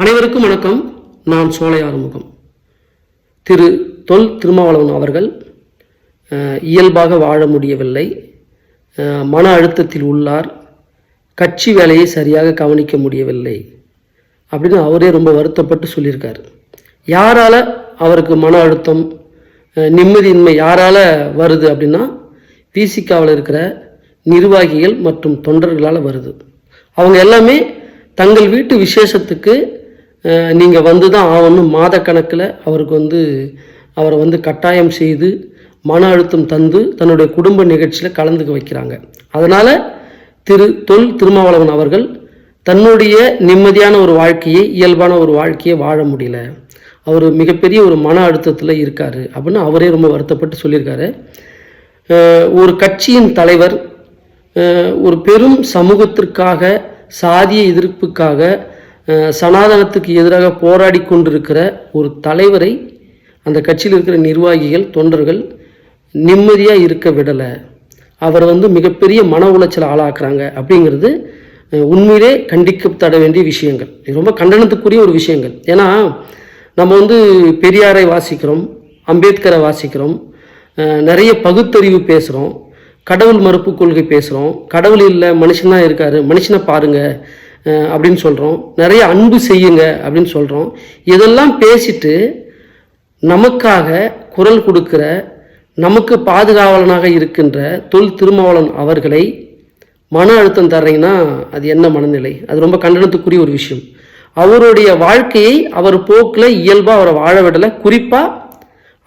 அனைவருக்கும் வணக்கம். நான் சோலை ஆறுமுகம். திரு தொல் திருமாவளவன் அவர்கள் இயல்பாக வாழ முடியவில்லை. மன அழுத்தத்தில் உள்ளார். கட்சி வேலையை சரியாக கவனிக்க முடியவில்லை. அப்படின்னு அவரே ரொம்ப வருத்தப்பட்டு சொல்லியிருக்காரு. யாரால் அவருக்கு மன அழுத்தம் நிம்மதியின்மை யாரால் வருது அப்படின்னா பிசிகாவில் இருக்கிற நிர்வாகிகள் மற்றும் தொண்டர்களால் வருது. அவங்க எல்லாமே தங்கள் வீட்டு விசேஷத்துக்கு நீங்கள் வந்து தான் ஆகணும். மாதக்கணக்கில் அவருக்கு வந்து அவரை வந்து கட்டாயம் செய்து மன அழுத்தம் தந்து தன்னுடைய குடும்ப நிகழ்ச்சியில் கலந்துக்க வைக்கிறாங்க. அதனால் திரு தொல் திருமாவளவன் அவர்கள் தன்னுடைய நிம்மதியான ஒரு வாழ்க்கையை இயல்பான ஒரு வாழ்க்கையை வாழ முடியல. அவர் மிகப்பெரிய ஒரு மன அழுத்தத்தில் இருக்கார் அப்படின்னு அவரே ரொம்ப வருத்தப்பட்டு சொல்லியிருக்காரு. ஒரு கட்சியின் தலைவர் ஒரு பெரும் சமூகத்திற்காக சாதிய எதிர்ப்புக்காக சனாதனத்துக்கு எதிராக போராடி கொண்டிருக்கிற ஒரு தலைவரை அந்த கட்சியில் இருக்கிற நிர்வாகிகள் தொண்டர்கள் நிம்மதியாக இருக்க விடலை. அவர் வந்து மிகப்பெரிய மன உளைச்சல் ஆளாக்குறாங்க அப்படிங்கிறது உண்மையிலே கண்டிக்கப்பட வேண்டிய விஷயங்கள். இது ரொம்ப கண்டனத்துக்குரிய ஒரு விஷயங்கள். ஏன்னா நம்ம வந்து பெரியாரை வாசிக்கிறோம் அம்பேத்கரை வாசிக்கிறோம் நிறைய பகுத்தறிவு பேசுகிறோம் கடவுள் மறுப்பு கொள்கை பேசுகிறோம் கடவுள் இல்லை மனுஷன்தான் இருக்காரு. மனுஷனை பாருங்கள் அப்படின்னு சொல்கிறோம் நிறைய அன்பு செய்யுங்க அப்படின்னு சொல்கிறோம் இதெல்லாம் பேசிட்டு நமக்காக குரல் கொடுக்கிற நமக்கு பாதுகாவலனாக இருக்கின்ற தொல் திருமாவளன் அவர்களை மன அழுத்தம் தர்றீங்கன்னா அது என்ன மனநிலை? அது ரொம்ப கண்டனத்துக்குரிய ஒரு விஷயம். அவருடைய வாழ்க்கையை அவர் போக்கில் இயல்பாக அவரை வாழ விடலை. குறிப்பாக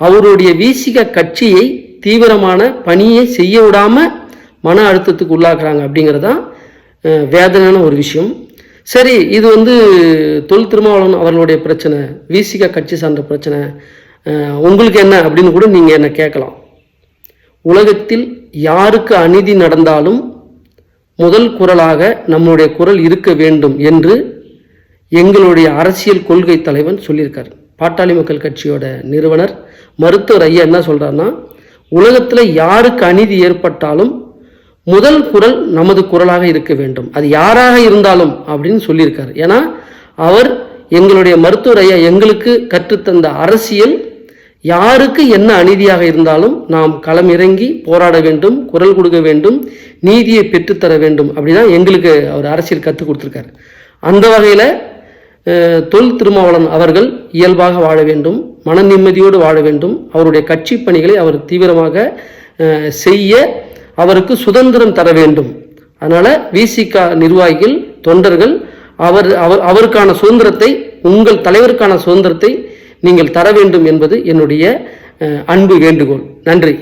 அவருடைய வீசிக கட்சியை தீவிரமான பணியை செய்ய விடாமல் மன அழுத்தத்துக்கு உள்ளாக்குறாங்க அப்படிங்கிறது தான் வேதனையான ஒரு விஷயம். சரி இது வந்து தொல் திருமாவளவன் அவர்களுடைய பிரச்சனை வீசிக கட்சி சார்ந்த பிரச்சனை உங்களுக்கு என்ன அப்படின்னு கூட நீங்கள் என்ன கேட்கலாம். உலகத்தில் யாருக்கு அநீதி நடந்தாலும் முதல் குரலாக நம்முடைய குரல் இருக்க வேண்டும் என்று எங்களுடைய அரசியல் கொள்கை தலைவன் சொல்லியிருக்கார். பாட்டாளி மக்கள் கட்சியோட நிறுவனர் மருத்துவர் ஐயா என்ன சொல்கிறாருன்னா உலகத்தில் யாருக்கு அநீதி ஏற்பட்டாலும் முதல் குரல் நமது குரலாக இருக்க வேண்டும். அது யாராக இருந்தாலும் அப்படின்னு சொல்லியிருக்காரு. ஏன்னா அவர் எங்களுடைய மருத்துவர் ஐயா எங்களுக்கு கற்றுத்தந்த அரசியல் யாருக்கு என்ன அநீதியாக இருந்தாலும் நாம் களம் இறங்கி போராட வேண்டும் குரல் கொடுக்க வேண்டும் நீதியை பெற்றுத்தர வேண்டும் அப்படிதான் எங்களுக்கு அவர் அரசியல் கற்றுக் கொடுத்துருக்காரு. அந்த வகையில் தொல் திருமாவளவன் அவர்கள் இயல்பாக வாழ வேண்டும் மன நிம்மதியோடு வாழ வேண்டும். அவருடைய கட்சி பணிகளை அவர் தீவிரமாக செய்ய அவருக்கு சுதந்திரம் தர வேண்டும். அதனால் விசிகா நிர்வாகிகள் தொண்டர்கள் அவர் அவர் அவருக்கான சுதந்திரத்தை உங்கள் தலைவருக்கான சுதந்திரத்தை நீங்கள் தர வேண்டும் என்பது என்னுடைய அன்பு வேண்டுகோள். நன்றி.